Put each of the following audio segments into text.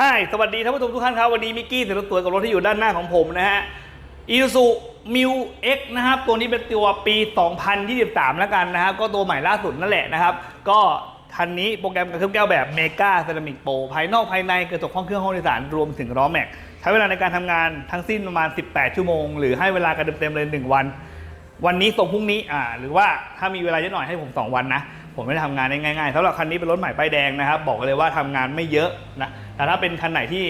嗨สวัสดีท่านผู้ชมทุกท่านครับ วันนี้มิกกี้เสร็จตัวกับรถที่อยู่ด้านหน้าของผมนะฮะ i s u m i w X นะครับ ตัวนี้เป็นตัวปี 2023 แล้วกันนะครับ ก็ตัวใหม่ล่าสุดนั่นแหละนะครับ ก็คันนี้โปรแกรมกับเครื่องแก้วแบบเมกาเซรามิกโปรภายนอกภายในกระจกห้องเครื่องห้องโดยสารรวมถึงล้อแม็กใช้เวลาในการทำงานทั้งสิ้นประมาณ 18 ชั่วโมง หรือให้เวลากันเต็มๆเลย 1 วัน วันนี้ส่งพรุ่งนี้อ่าหรือว่าถ้ามีเวลาเยอะหน่อยให้ผม 2 วันนะ ผมไม่ได้ทำงานได้ง่ายๆสำหรับคันนี้เป็นรถใหม่ป้ายแดงนะครับ บอกเลยว่าทำงานไม่เยอะนะแต่ถ้าเป็นคันไหนที่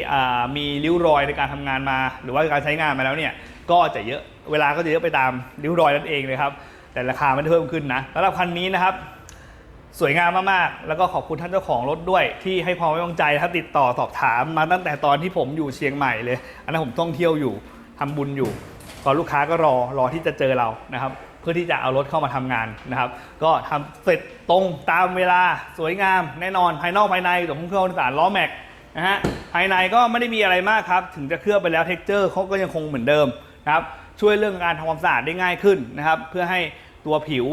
มีริ้วรอยในการทำงานมา หรือว่าการใช้งานมาแล้วเนี่ยก็จะเยอะเวลาก็จะเยอะไปตามริ้วรอยนั่นเองเลยครับแต่ราคาไม่ได้เพิ่มขึ้นนะสำหรับคันนี้นะครับสวยงามมากๆ แล้วก็ขอบคุณท่านเจ้าของรถด้วยที่ให้ความไว้วางใจถ้าติดต่อสอบถามมาตั้งแต่ตอนที่ผมอยู่เชียงใหม่เลย อันนั้นผมท่องเที่ยวอยู่ทำบุญอยู่ตอนลูกค้าก็รอรอที่จะเจอเรานะครับ พื่อที่จะเอารถเข้ามาทำงานนะครับ ก็ทำเสร็จตรงตามเวลาสวยงามแน่นอนภายนอกภายในของเครื่องสารล้อแม็กนะฮะภายในก็ไม่ได้มีอะไรมากครับ ถึงจะเคลือบไปแล้วเท็กเจอร์เขาก็ยังคงเหมือนเดิมนะครับช่วยเรื่องการทำความสะอาดได้ง่ายขึ้นนะครับ เพื่อให้ตัวผิว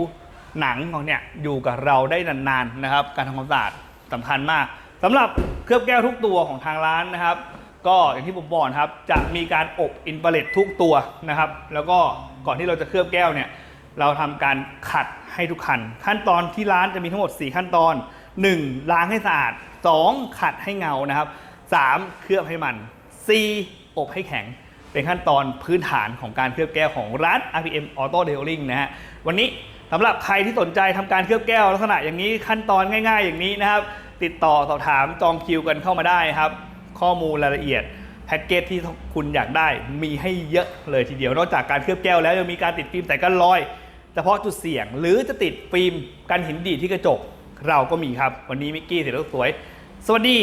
หนังของเนี่ยอยู่กับเราได้นานๆนะครับ การทำความสะอาดสำคัญมากสำหรับเคลือบแก้วทุกตัวของทางร้านนะครับ ก็อย่างที่ผมบอกครับจะมีการอบอินฟราเรดทุกตัวนะครับ แล้วก็ก่อนที่เราจะเคลือบแก้วเนี่ย เราทำการขัดให้ทุกคัน ขั้นตอนที่ร้านจะมีทั้งหมด 4 ขั้นตอน 1. ล้างให้สะอาด 2. ขัดให้เงานะครับ 3. เคลือบให้มัน 4. อบให้แข็ง เป็นขั้นตอนพื้นฐานของการเคลือบแก้วของร้าน RPM Auto Detailing นะฮะวันนี้สำหรับใครที่สนใจทำการเคลือบแก้วลักษณะอย่างนี้ขั้นตอนง่าย ๆ อย่างนี้นะครับ ติดต่อสอบถามจองคิวกันเข้ามาได้ครับ ข้อมูลรายละเอียด แพ็กเกจที่คุณอยากได้มีให้เยอะเลยทีเดียวนอกจากการเคลือบแก้วแล้วยังมีการติดฟิล์มแต่กันรอย เฉพาะจุดเสี่ยง หรือจะติดฟิล์มกันหินดีที่กระจกเราก็มีครับ วันนี้มิกกี้เสร็จแล้วสวย สวัสดี